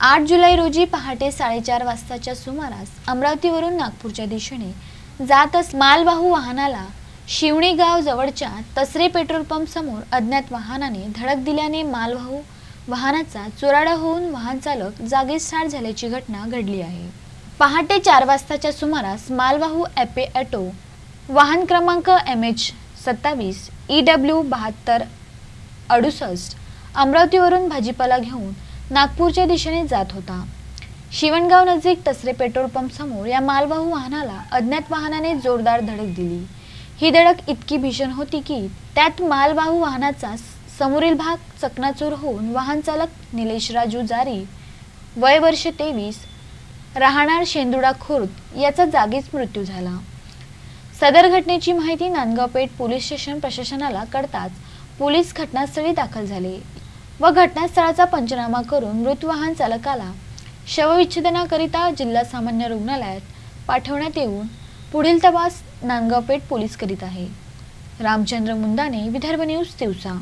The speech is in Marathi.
आठ जुलै रोजी पहाटे साडेचार वाजताच्या सुमारास अमरावतीवरून नागपूरच्या दिशेने जात अस मालवाहू वाहनाला शिवणी गाव जवळच्या तसरे पेट्रोल पंप समोर अज्ञात वाहनाने धडक दिल्याने मालवाहू वाहनाचा चुराडा होऊन वाहन चालक जागीच ठार झाल्याची घटना घडली आहे. पहाटे चार वाजताच्या सुमारास मालवाहू ॲपे ॲटो वाहन क्रमांक एम एच सत्तावीस ई डब्ल्यू बहात्तर अडुसष्ट अमरावतीवरून भाजीपाला घेऊन नागपूरच्या दिशेने जात होता. शिवणगाव नजीक तसरे पेट्रोल पंप समोर या मालवाहू वाहनाला अज्ञात वाहनाने जोरदार धडक दिली. ही धडक इतकी भीषण होती की त्यात मालवाहू वाहनाचा समोरील भाग चकनाचूर होऊन वाहन चालक निलेश राजू जारी वय वर्ष तेवीस राहणार शेंदुडा खुर्द याचा जागीच मृत्यू झाला. सदर घटनेची माहिती नांदगाव पेठ पोलीस स्टेशन प्रशासनाला कळताच पोलीस घटनास्थळी दाखल झाले. व घटनास्थळाचा पंचनामा करून मृत वाहन चालकाला शवविच्छेदनाकरिता जिल्हा सामान्य रुग्णालयात पाठवण्यात येऊन पुढील तपास नांदगाव पेठ पोलीस करीत आहे. रामचंद्र मुंदाने विदर्भ न्यूज दिवसा